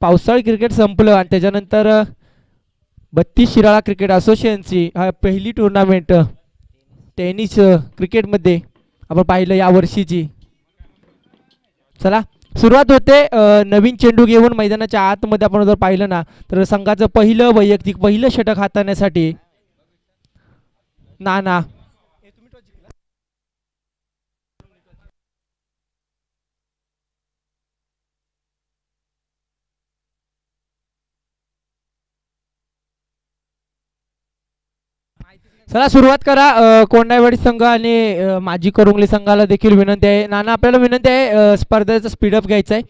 पावसाळी क्रिकेट संपलं आणि त्याच्यानंतर बत्तीस शिराळा क्रिकेट असोसिएशनची हा पहिली टुर्नामेंट टेनिस क्रिकेटमध्ये आपण पाहिलं या वर्षीची चला सुरुवात होते नवीन चेंडू घेऊन मैदानाच्या आतमध्ये आपण जर पाहिलं ना तर संघाचं पहिलं वैयक्तिक पहिलं षटक हाताळण्यासाठी. नाना चला सुरुवात करा. कोंडाईवाडी संघ आणि माजी करुंगली संघाला देखील विनंती आहे. नाना आपल्याला विनंती आहे स्पर्धेचा स्पर्धेचं स्पीडअप घ्यायचं आहे.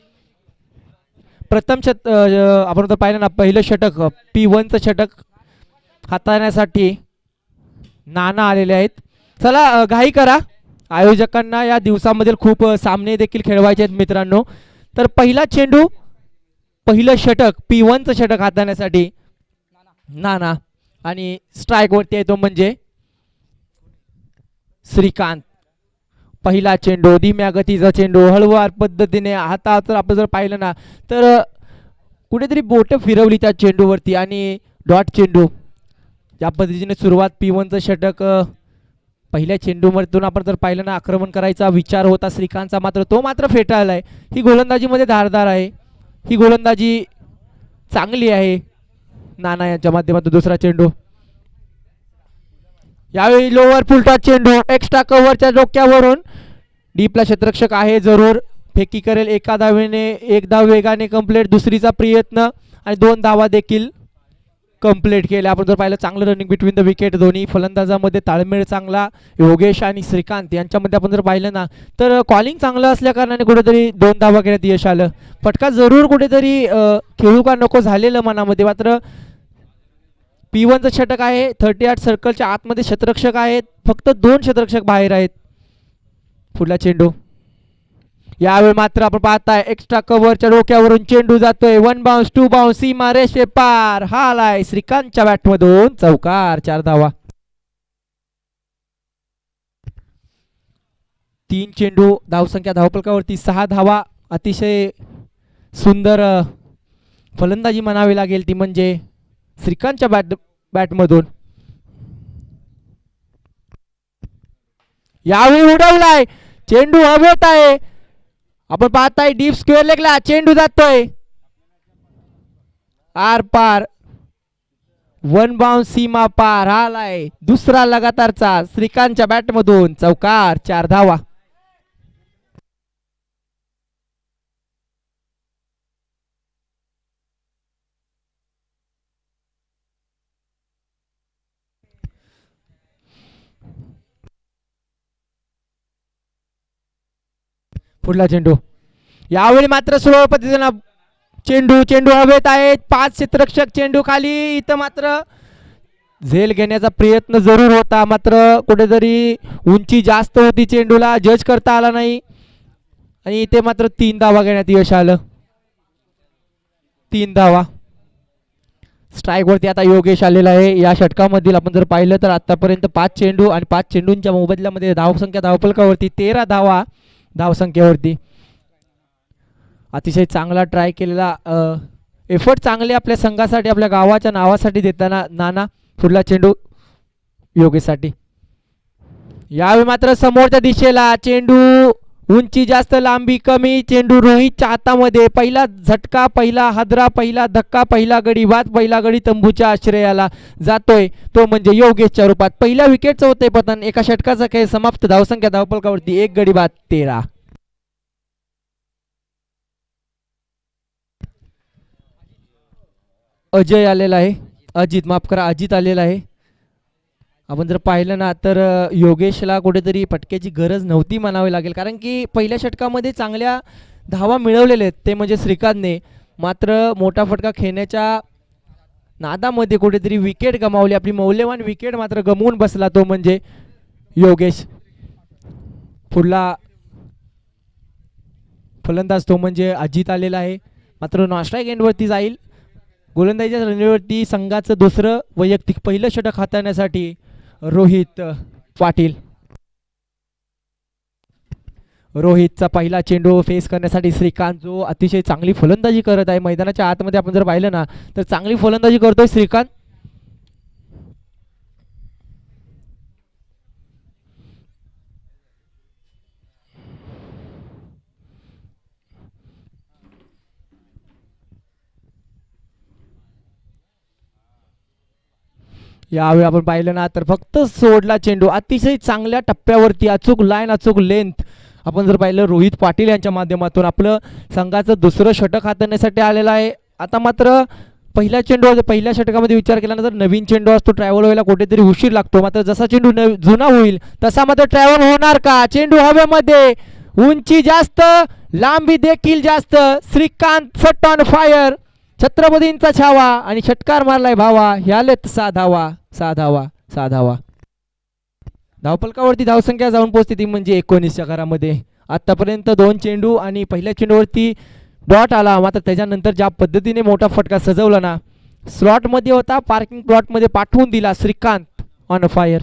प्रथम शत आपण तर पाहिलं ना पहिलं षटक पी वनचं षटक हाताळण्यासाठी नाना आलेले आहेत. चला घाई करा. आयोजकांना या दिवसामधील खूप सामने देखील खेळवायचे आहेत मित्रांनो. तर पहिला चेंडू पहिलं षटक पी वनचं षटक हाताळण्यासाठी नाना. आणि स्ट्राईकवरती आहे तो म्हणजे श्रीकांत. पहिला चेंडू धीम्या गतीचा चेंडू हळूवार पद्धतीने हातात जर आपण जर पाहिलं ना तर कुठेतरी बोटं फिरवली त्या चेंडूवरती आणि डॉट चेंडू. ज्या पद्धतीने सुरुवात पी वनचं षटक पहिल्या चेंडूमधून आपण जर पाहिलं ना आक्रमण करायचा विचार होता श्रीकांतचा मात्र तो मात्र फेटाळला आहे ही गोलंदाजीमध्ये धारदार आहे. ही गोलंदाजी चांगली आहे. नाना यांच्या माध्यमातून दुसरा चेंडू. यावेळी लोवर फुलटा चेंडू एक्स्ट्रा कव्हरच्या डोक्यावरून. डीपला क्षेत्ररक्षक आहे जरूर फेकी करेल. एका धावेने एक धाव वेगाने कंप्लीट दुसरीचा प्रयत्न आणि दोन धावा देखील कंप्लीट केल्या. आपण जर पाहिलं चांगलं रनिंग बिटवीन द विकेट दोन्ही फलंदाजामध्ये ताळमेळ चांगला. योगेश आणि श्रीकांत यांच्यामध्ये आपण जर पाहिलं ना तर कॉलिंग चांगलं असल्या कारणाने कुठेतरी दोन धावा घेण्यात यश आलं. फटका जरूर कुठेतरी खेळू का नको झालेलं मनामध्ये. मात्र पी वनचं षटक आहे थर्टी आठ सर्कलच्या आतमध्ये शतरक्षक आहेत फक्त दोन शतरक्षक बाहेर आहेत. पुढला चेंडू. यावेळी मात्र आपण पाहताय एक्स्ट्रा कव्हरच्या डोक्यावरून चेंडू जातोय. वन बाउन्स टू बाउन्स सीमा रेषे पार. हा आलाय श्रीकांतच्या बॅटमधून चौकार चार धावा. तीन चेंडू धावसंख्या धावपलकावरती सहा धावा. अतिशय सुंदर फलंदाजी म्हणावी लागेल ती म्हणजे श्रीकांतच्या बॅट बॅटमधून. यावेळी उडवलाय. चेंडू हवेत आहे. आपण पाहताय डीप स्क्वेअर लेगला चेंडू जातोय. आर पार. वन बाउंड सीमा पार. आलाय दुसरा लगातारचा श्रीकांतच्या बॅटमधून. चौकार चार धावा. पुढला चेंडू. यावेळी मात्र सुरळ पद्धतीनं चेंडू चेंडू हवेत आहेत. पाच क्षेत्ररक्षक चेंडू खाली. इथं मात्र झेल घेण्याचा प्रयत्न जरूर होता. मात्र कुठेतरी उंची जास्त होती चेंडूला. जज करता आला नाही. आणि इथे मात्र तीन धावा घेण्यात यश आलं. तीन धावा. स्ट्राईकवरती आता योगेश आलेला आहे. या षटकामधील आपण जर पाहिलं तर आतापर्यंत पाच चेंडू आणि पाच चेंडूंच्या मोबदल्यामध्ये धावसंख्या धावपलकावरती तेरा धावा धावसंख्येवरती. अतिशय चांगला ट्राय केलेला एफर्ट चांगले आपल्या संघासाठी आपल्या गावाच्या नावासाठी देताना नाना पुढला चेंडू योगेसाठी यावेळी मात्र समोरच्या दिशेला चेंडू उंची जास्त लांबी कमी चेंडू रोहितच्या हातामध्ये पहिला झटका पहिला हादरा पहिला धक्का पहिला गडी वाद पहिला गडी तंबूच्या आश्रयाला जातोय. तो म्हणजे योगेशच्या रूपात. पहिल्या विकेटचं होते पतन एका षटकाचा खेळ समाप्त. धावसंख्या धावपलकावरती एक गडी बाद तेरा. अजय आलेला आहे. अजित माफ करा अजित आलेला आहे. आपण जर पाहिलं ना तर योगेशला कुठेतरी फटक्याची गरज नव्हती म्हणावी लागेल. कारण की पहिल्या षटकामध्ये चांगल्या धावा मिळवलेल्या आहेत ते म्हणजे श्रीकांतने. मात्र मोठा फटका खेळण्याच्या नादामध्ये कुठेतरी विकेट गमावली. आपली मौल्यवान विकेट मात्र गमवून बसला तो म्हणजे योगेश. पुढला फलंदाज तो म्हणजे अजित आलेला आहे. मात्र नॉस्ट्राईक एंडवरती जाईल. गोलंदाजीच्या रनवरती संघाचं दुसरं वैयक्तिक पहिलं षटक हाताळण्यासाठी रोहित पाटील. रोहितचा पहिला चेंडू फेस करण्यासाठी श्रीकांत जो अतिशय चांगली फलंदाजी करत आहे. मैदानाच्या आतमध्ये आपण जर पाहिलं ना तर चांगली फलंदाजी करतोय श्रीकांत. यावेळी आपण पाहिलं ना तर फक्त सोडला चेंडू. अतिशय चांगल्या टप्प्यावरती अचूक लाईन अचूक लेंथ आपण जर पाहिलं रोहित पाटील यांच्या माध्यमातून आपलं संघाचं दुसरं षटक हाताळण्यासाठी आलेलं आहे. आता मात्र पहिल्या चेंडू पहिल्या षटकामध्ये विचार केल्यानंतर नवीन चेंडू असतो. ट्रॅव्हल व्हायला कुठेतरी उशीर लागतो. मात्र जसा चेंडू न जुना होईल तसा मात्र ट्रॅव्हल होणार का? चेंडू हवेमध्ये उंची जास्त लांबी देखील जास्त. श्रीकांत फट ऑन फायर छत्रपतींचा छावा आणि षटकार मारलाय भावा ह्यालेत साधावा साधावा साधावा. धावपलकावरती धावसंख्या जाऊन पोहोचते ती म्हणजे एकोणीसच्या घरामध्ये आतापर्यंत दोन चेंडू आणि पहिल्या चेंडूवरती डॉट आला मात्र त्याच्यानंतर ज्या पद्धतीने मोठा फटका सजवला ना स्लॉटमध्ये होता पार्किंग प्लॉटमध्ये पाठवून दिला श्रीकांत ऑन फायर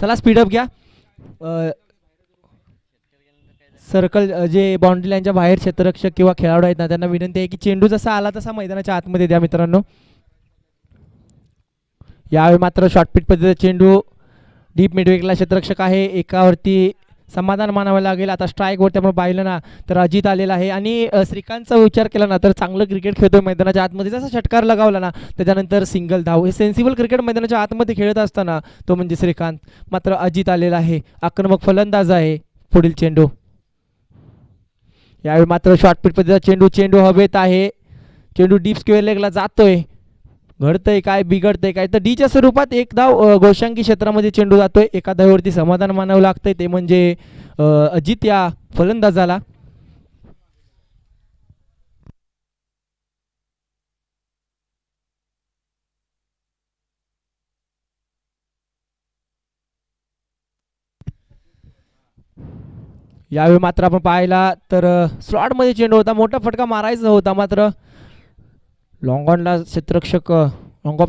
चला स्पीडअप घ्या. सर्कल जे बाउंड्री लाईनच्या बाहेर क्षेत्ररक्षक किंवा खेळाडू आहेत ना त्यांना विनंती आहे की चेंडू जसा आला तसा मैदानाच्या आतमध्ये द्या मित्रांनो. यावेळी मात्र शॉर्टपीट पद्धतीचा चेंडू डीप मिडवेकला क्षेत्ररक्षक आहे. एकावरती समाधान मानावं लागेल. आता स्ट्राईकवरती आपण पाहिलं ना तर अजित आलेला आहे. आणि श्रीकांतचा विचार केला ना तर चांगलं क्रिकेट खेळतोय मैदानाच्या आतमध्ये. जसा षटकार लगावला ना त्याच्यानंतर सिंगल धाव. हे सेन्सिबल क्रिकेट मैदानाच्या आतमध्ये खेळत असताना तो म्हणजे श्रीकांत. मात्र अजित आलेला आहे. आक्रमक फलंदाज आहे पुढील चेंडू. यावेळी मात्र शॉर्टपिट पद्धतीचा चेंडू चेंडू हवेत आहे. चेंडू डीप स्क्वेअर लेगला जातोय. घडतंय काय बिघडतंय काय तर डीच्या स्वरूपात एक धाव गोशांकी क्षेत्रामध्ये चेंडू जातोय. एका धावेवरती समाधान मानावं लागतंय. ते म्हणजे अजित या फलंदाजाला. यावेळी मात्र आपण पाहिला तर स्लॉटमध्ये चेंडू होता. मोठा फटका मारायचा होता मात्र. लॉंगॉनला ऑनला क्षेत्ररक्षक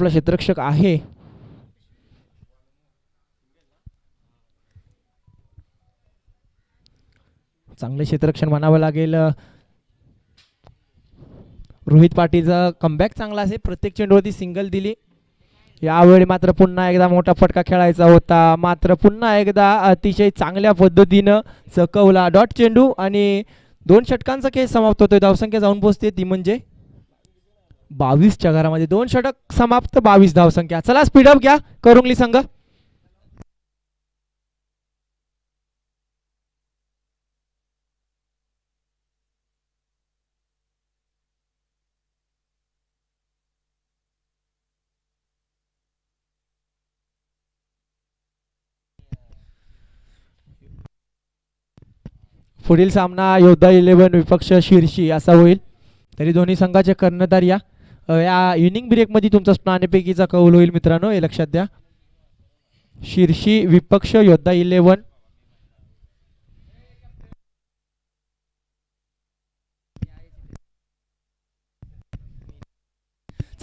क्षेत्रक्षक आहे. चांगले क्षेत्ररक्षण म्हणावं लागेल. रोहित पाटीलचा कमबॅक चांगला असेल प्रत्येक चेंडूवरती सिंगल दिली. यावेळी मात्र पुन्हा एकदा मोठा फटका खेळायचा होता. मात्र पुन्हा एकदा अतिशय चांगल्या पद्धतीनं चकवला डॉट चेंडू आणि दोन षटकांचा खेळ समाप्त होतोय. धावसंख्या जाऊन पोहोचते ती म्हणजे बावीसच्या घरामध्ये दोन षटक समाप्त बावीस धावसंख्या चला स्पीडअप घ्या करुंगली संघ. पुढील सामना योद्धा इलेव्हन विपक्ष शिरशी असा होईल. तरी दोन्ही संघाचे कर्णधार या. या इनिंग ब्रेकमध्ये तुमचा नाणेपैकीचा कौल होईल मित्रांनो. हे लक्षात द्या. शीर्षी विपक्ष योद्धा इलेव्हन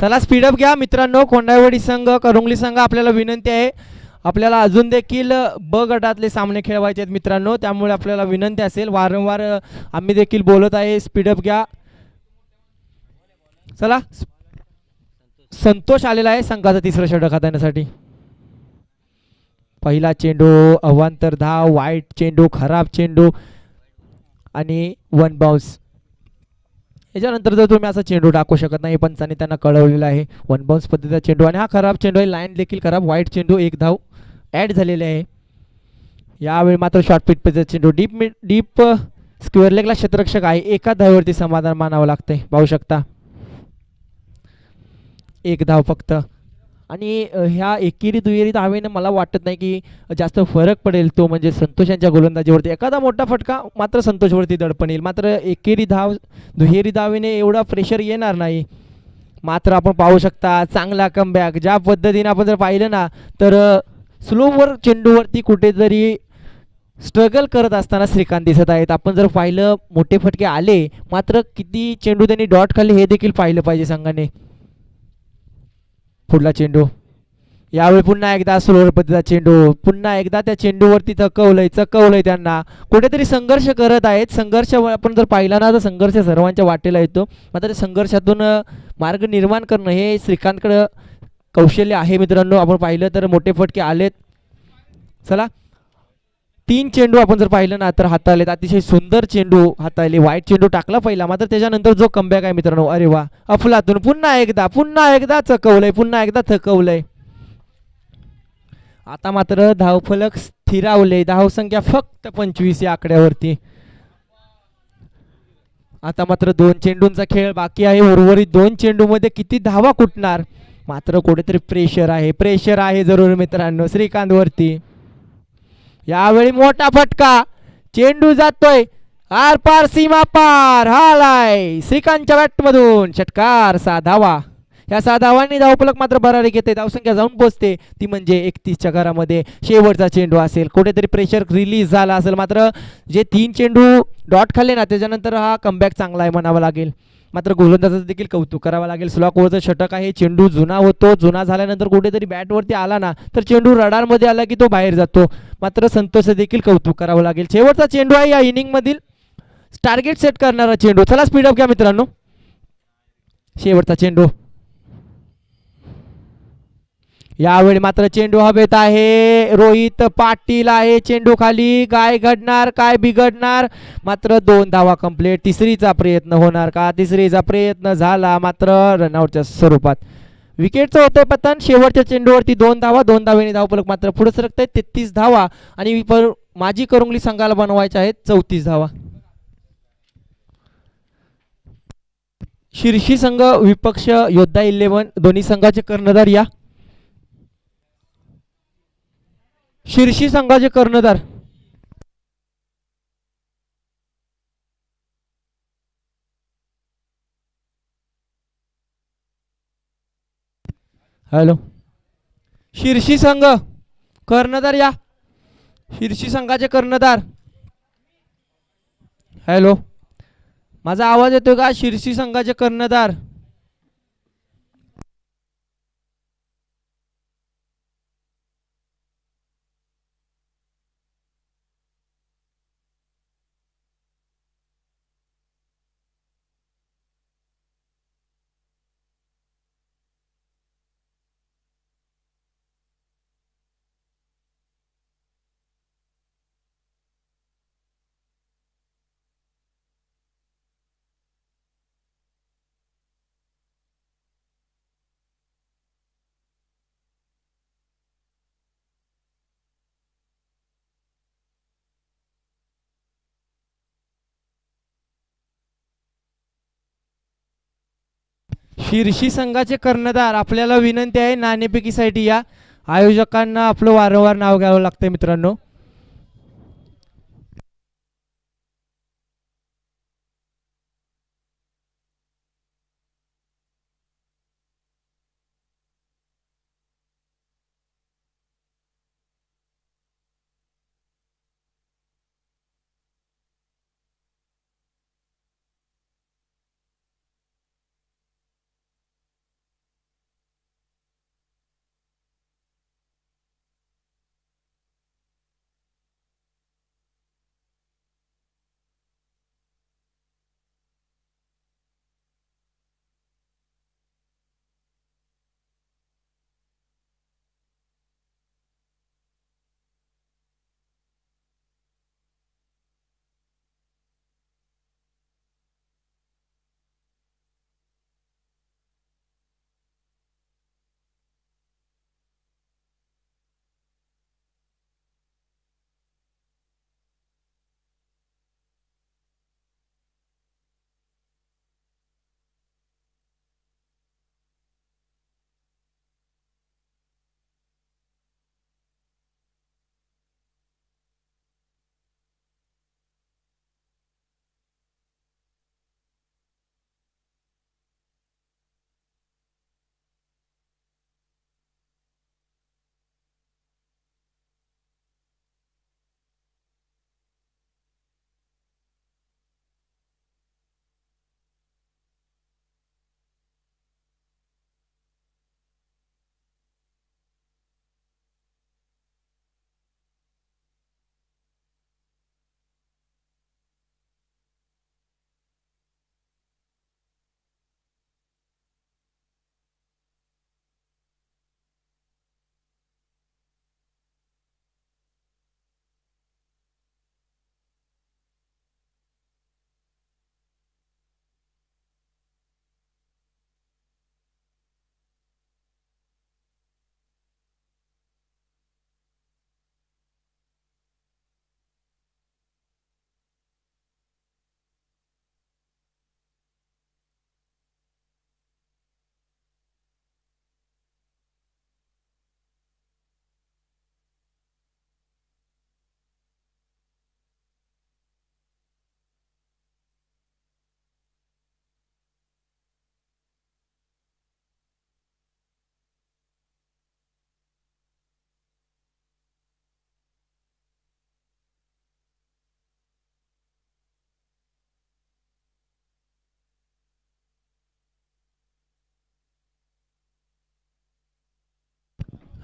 चला स्पीडअप घ्या मित्रांनो. कोंडावडी संघ करुंगली संघ आपल्याला विनंती आहे. आपल्याला अजून देखील ब गटातले सामने खेळवायचे आहेत मित्रांनो. त्यामुळे आपल्याला विनंती असेल. वारंवार आम्ही देखील बोलत आहे. स्पीडअप घ्या. चला. संतोष आलेला आहे संघाचा तिसरा षटक हाताळण्यासाठी पहिला चेंडू अवांतर धाव वाईट चेंडू खराब चेंडू आणि वन बाउन्स. याच्यानंतर जर तुम्ही असा चेंडू टाकू शकत नाही पंचाने त्यांना कळवलेला आहे. वन बाउन्स पद्धतीचा चेंडू आणि हा खराब चेंडू आहे. लाईन देखील खराब वाईट चेंडू एक धाव ॲड झालेले आहे. यावेळी मात्र शॉर्ट पिट चेंडू डीप डीप स्क्वेअर लेगला क्षेत्ररक्षक आहे. एका धावेवरती समाधान मानावं लागतंय. पाहू शकता. एक धाव फक्त. आणि ह्या एकेरी दुहेरी धावेनं मला वाटत नाही की जास्त फरक पडेल तो म्हणजे संतोष यांच्या गोलंदाजीवरती. एखादा मोठा फटका मात्र संतोषवरती दडपण येईल. मात्र एकेरी धाव दुहेरी धावेने एवढा प्रेशर येणार नाही. मात्र आपण पाहू शकता चांगला कमबॅक ज्या पद्धतीने आपण जर पाहिलं ना तर स्लोवर चेंडूवरती कुठेतरी स्ट्रगल करत असताना श्रीकांत दिसत आहेत. आपण जर पाहिलं मोठे फटके आले मात्र किती चेंडू त्यांनी डॉट खाल्ले हे देखील पाहिलं पाहिजे संघाने. पुढला चेंडू. यावेळी पुन्हा एकदा स्लोवर पद्धतीचा चेंडू. पुन्हा एकदा त्या चेंडूवरती थकवलंय चकवलंय त्यांना. कुठेतरी संघर्ष करत आहेत. संघर्ष आपण जर पाहिला ना तर संघर्ष सर्वांच्या वाटेला येतो. मात्र संघर्षातून मार्ग निर्माण करणं हे श्रीकांतकडं कौशल्य आहे मित्रांनो. आपण पाहिलं तर मोठे फटके आलेत. चला. तीन चेंडू आपण जर पाहिलं ना तर हाताळलेत. अतिशय सुंदर चेंडू हाताळले. वाईट चेंडू टाकला पहिला मात्र त्याच्यानंतर जो कमबॅक आहे मित्रांनो अरे वा. अफलातून पुन्हा एकदा पुन्हा एकदा चकवलंय पुन्हा एकदा थकवलंय. आता मात्र धावफलक स्थिरावले. धावसंख्या फक्त पंचवीस या आकड्यावरती. आता मात्र दोन चेंडूंचा खेळ बाकी आहे. उर्वरित दोन चेंडूमध्ये किती धावा कुटणार? मात्र कुठेतरी प्रेशर आहे. प्रेशर आहे जरूर मित्रांनो. श्रीकांत वरती. यावेळी मोठा फटका. चेंडू जातोय. आर पार सीमा पार. हालाय श्रीकांतच्या बॅटमधून. षटकार साधावा. या सहा धावांनी धावफलक मात्र बरारी घेते धावसंख्या जाऊन पोचते. ती म्हणजे एकतीसच्या घरामध्ये शेवटचा चेंडू असेल. कुठेतरी प्रेशर रिलीज झाला असेल. मात्र जे तीन चेंडू डॉट खाल्ले ना त्याच्यानंतर हा कमबॅक चांगला आहे म्हणावा लागेल. मात्र गोलंदाजाचं देखील कौतुक करावं लागेल. स्लॉक ओव्हरचं षटक आहे. चेंडू जुना होतो. जुना झाल्यानंतर कुठेतरी बॅटवरती आला ना तर चेंडू रडारमध्ये आला की तो बाहेर जातो. मात्र संतोष देखील कौतुक करावं लागेल. शेवटचा चेंडू आहे या इनिंगमधील. टार्गेट सेट करणारा चेंडू. चला स्पीडअप घ्या मित्रांनो. शेवटचा चेंडू. यावेळी मात्र चेंडू हवेत आहे. रोहित पाटील आहे चेंडू खाली. काय घडणार काय बिघडणार? मात्र दोन धावा कंप्लीट तिसरीचा प्रयत्न होणार का? तिसरीचा प्रयत्न झाला मात्र रनआउटच्या स्वरूपात. विकेटचं होतंय पतन. शेवटच्या चेंडूवरती दोन धावा दोन धावेने धावपलक मात्र पुढे सरकत आहेत तेहतीस धावा आणि पर माजी करुंगली संघाला बनवायच्या आहेत चौतीस धावा. शिर्षी संघ विपक्ष योद्धा इलेव्हन दोन्ही संघाचे कर्णधार या. शिर्षी संघाचे कर्णधार हॅलो. शिर्षी संघ कर्णधार या. शिर्षी संघाचे कर्णधार. हॅलो. माझा आवाज येतोय का? शिर्षी संघाचे कर्णधार. शिर्षी संघाचे कर्णधार आपल्याला विनंती आहे नाणेफेकीसाठी या आयोजकांना आपलं वारंवार नाव घ्यावं लागतं मित्रांनो.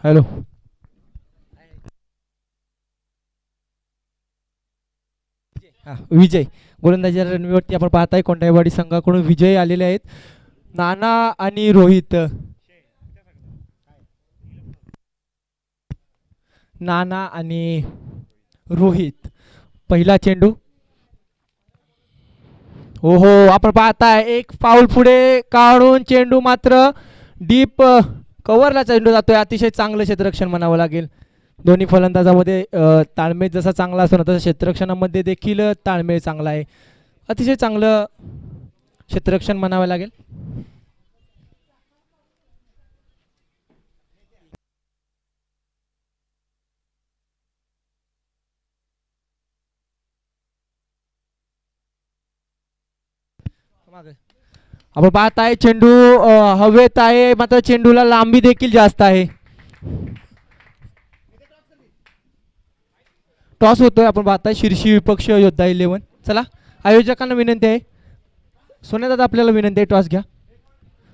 हॅलो. विजय. गोलंदाजी रणवीवरती आपण पाहताय कोंढाईवाडी संघाकडून विजय आलेले आहेत. नाना आणि रोहित. नाना आणि रोहित. पहिला चेंडू. हो हो आपण पाहताय एक पाऊल पुढे. काढून चेंडू मात्र डीप कव्हरला चेंडू जातोय. अतिशय चांगलं क्षेत्ररक्षण म्हणावं लागेल. दोन्ही फलंदाजामध्ये ताळमेळ जसा चांगला असतो ना तसं क्षेत्ररक्षणामध्ये देखील ताळमेळ चांगला आहे. अतिशय चांगलं क्षेत्ररक्षण म्हणावं लागेल. मागे. आपण पाहताय चेंडू हवेत आहे मात्र चेंडूला लांबी देखील जास्त आहे. टॉस होतोय आपण पाहताय शिर्षी विपक्ष योद्धा इलेव्हन चला आयोजकांना विनंती आहे. सोन्यादादा आपल्याला विनंती आहे टॉस घ्या.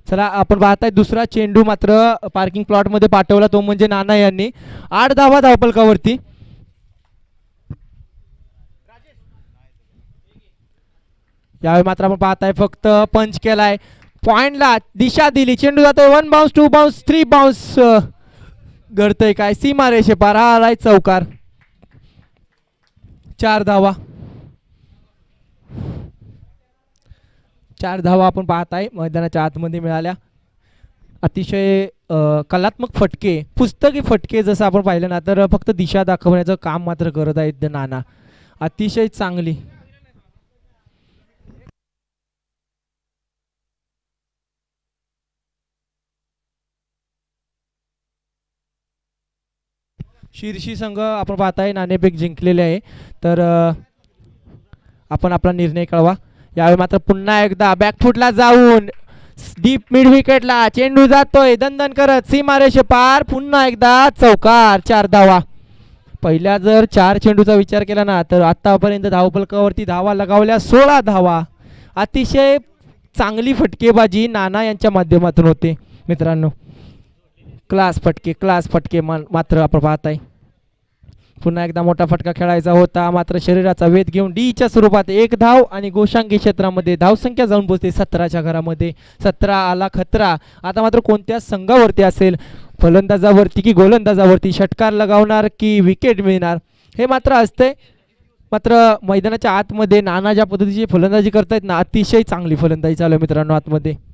चला आपण पाहताय दुसरा चेंडू मात्र पार्किंग प्लॉटमध्ये पाठवला तो म्हणजे नाना यांनी. आठ धावा धावपलकावरती यावेळी मात्र आपण पाहताय फक्त पंच केलाय. पॉइंटला दिशा दिली. चेंडू जातोय. One bounce two bounce three bounce घडतंय काय? सीमा रेषे पार हा आलाय चौकार. चार धावा. चार धावा आपण पाहताय. मैदानाच्या आतमध्ये मिळाल्या. अतिशय कलात्मक फटके पुस्तकी फटके जसं आपण पाहिलं ना तर फक्त दिशा दाखवण्याचं काम मात्र करत आहेत नाना. अतिशय चांगली. शिरशी संघ आपण पाहताय नाणेफेक जिंकलेले आहे. तर आपण आपला निर्णय कळवा. यावेळी मात्र पुन्हा एकदा बॅकफुटला जाऊन डीप मिड विकेटला चेंडू जातोय. दंदन करत सीमारेषे पार. पुन्हा एकदा चौकार चार धावा. पहिल्या जर चार चेंडूचा विचार केला ना तर आतापर्यंत धावपलकावरती धावा लगावल्या सोळा धावा. अतिशय चांगली फटकेबाजी नाना यांच्या माध्यमातून होते मित्रांनो. क्लास फटके क्लास फटके मा- मात्र आपण पाहताय. पुन्हा एकदा मोठा फटका खेळायचा होता मात्र शरीराचा वेध घेऊन डीच्या स्वरूपात एक धाव आणि गोशांगी क्षेत्रामध्ये धावसंख्या जाऊन पोहोचते सतराच्या घरामध्ये. सतरा आला खतरा. आता मात्र कोणत्या संघावरती असेल? फलंदाजावरती की गोलंदाजावरती षटकार लगावणार की विकेट मिळणार? हे मात्र असतंय. मात्र मैदानाच्या आतमध्ये नाना ज्या पद्धतीची फलंदाजी करतायत ना अतिशय चांगली फलंदाजी चालू आहे मित्रांनो आतमध्ये.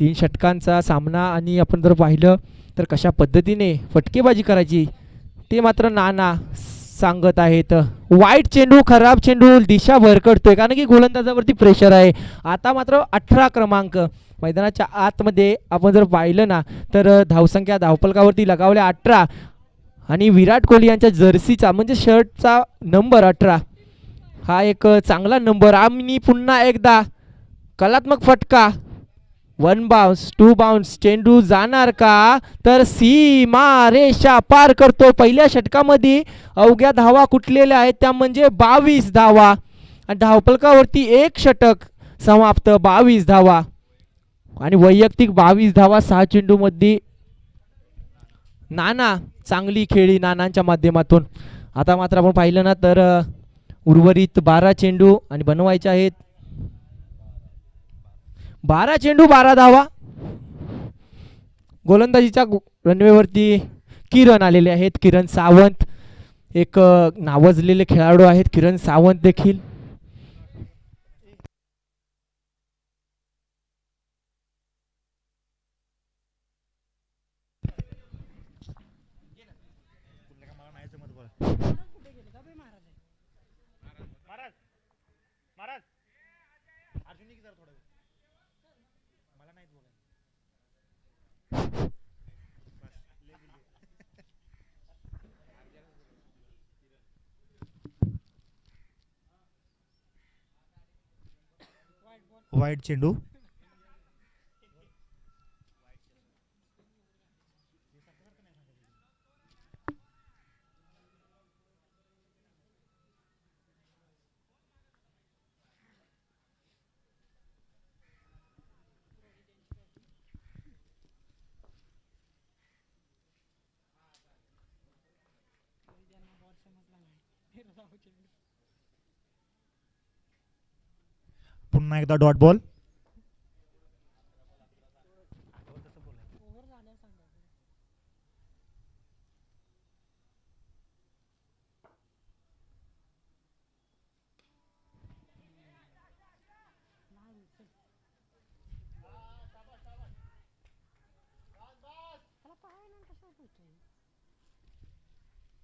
तीन षटकांचा सामना आणि आपण जर पाहिलं तर कशा पद्धतीने फटकेबाजी करायची ते मात्र नाना सांगत आहेत. वाईट चेंडू खराब चेंडू दिशा भरकडतोय कारण की गोलंदाजावरती प्रेशर आहे. आता मात्र अठरा क्रमांक. मैदानाच्या आतमध्ये आपण जर पाहिलं ना तर धावसंख्या धावपलकावरती लगावल्या अठरा. आणि विराट कोहली यांच्या जर्सीचा म्हणजे शर्टचा नंबर अठरा. हा एक चांगला नंबर आम्ही पुन्हा एकदा कलात्मक फटका. वन बाउन्स टू बाउन्स चेंडू जाणार का? तर सीमा रेषा पार करतो. पहिल्या षटकामध्ये अवघ्या धावा कुठलेल्या आहेत? त्या म्हणजे बावीस धावा. आणि धावपलकावरती एक षटक समाप्त बावीस धावा. आणि वैयक्तिक बावीस धावा सहा चेंडूमध्ये नाना चांगली खेळी नानांच्या माध्यमातून. आता मात्र आपण पाहिलं ना तर उर्वरित बारा चेंडू आणि बनवायचे आहेत. बारा चेंडू बारा धावा. गोलंदाजीच्या रनवेवरती किरण आलेले आहेत. किरण सावंत एक नावजलेले नावाजलेले खेळाडू आहेत. किरण सावंत देखील. वाईट चेंडू. पुन्हा एकदा डॉट बॉल.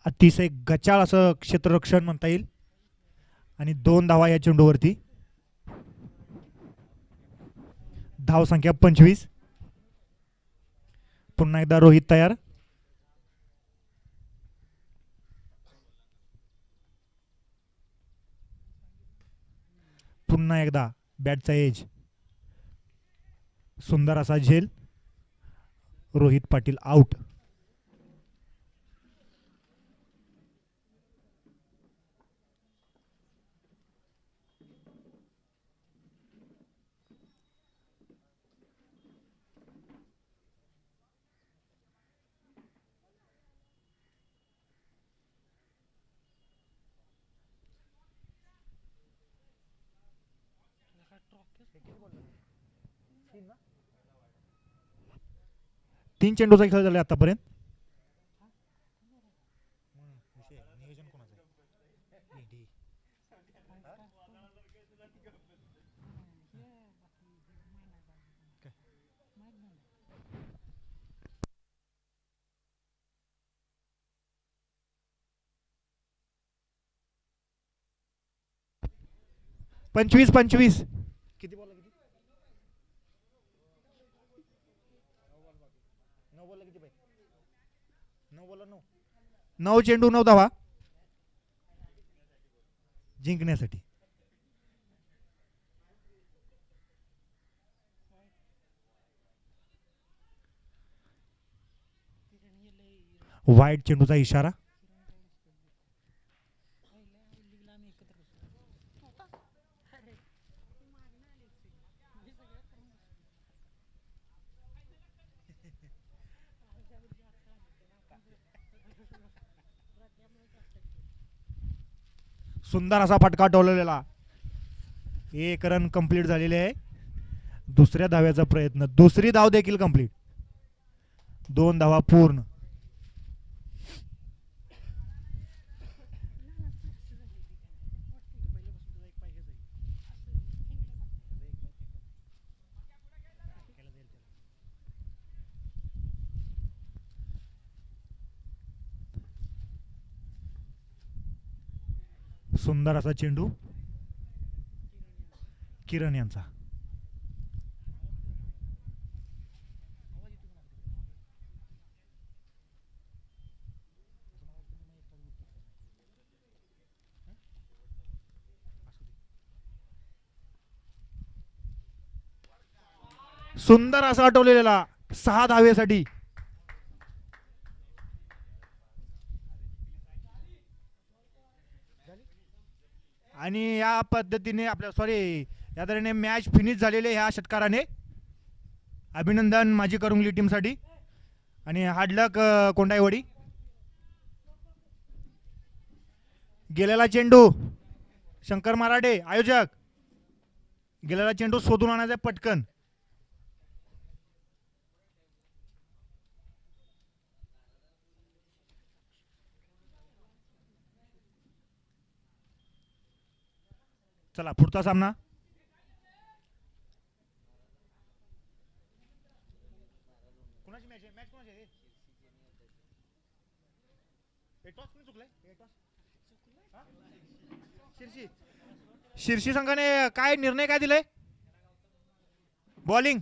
अतिशय गचाळ असं क्षेत्ररक्षण म्हणता येईल. आणि दोन धावा या चेंडूवरती. धाव संख्या पंचवीस. पुन्हा एकदा रोहित तयार. पुन्हा एकदा बॅटचा एज. सुंदर असा झेल. रोहित पाटील आउट तीन चेंडूचा खेळ झाला आतापर्यंत? पंचवीस पंचवीस किती बॉल किती नऊ बॉल किती पाहिजे नऊ चेंडू नऊ धावा. जिंकण्यासाठी. वाईट चेंडूचा इशारा. सुंदर असा फटका टोलवलेला एक रन कंप्लीट झालेले आहे. दुसऱ्या धाव्याचा प्रयत्न. दुसरी धाव देखील कंप्लीट दोन धावा पूर्ण. सुंदर असा चेंडू. किरण यांचा. सुंदर असा आठवलेला सहा धावेसाठी. आणि या पद्धतीने आपल्या सॉरी या तऱ्हेने मॅच फिनिश झालेले ह्या षटकाराने. अभिनंदन माझी करुंगली टीमसाठी आणि हार्डलक कोंडाईवडी. गेलेला चेंडू शंकर मराठे आयोजक. गेलेला चेंडू शोधून आणायचा पटकन चला पुढचा सामना कोणाची मॅच आहे मॅच कोणाची आहे हे toss कोणी चुकलंय? हे चला पुढचा सामना. शिर्षी संघाने काय निर्णय काय दिलाय? बॉलिंग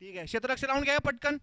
ठीक आहे. क्षेत्ररक्षण लावून घ्या पटकन.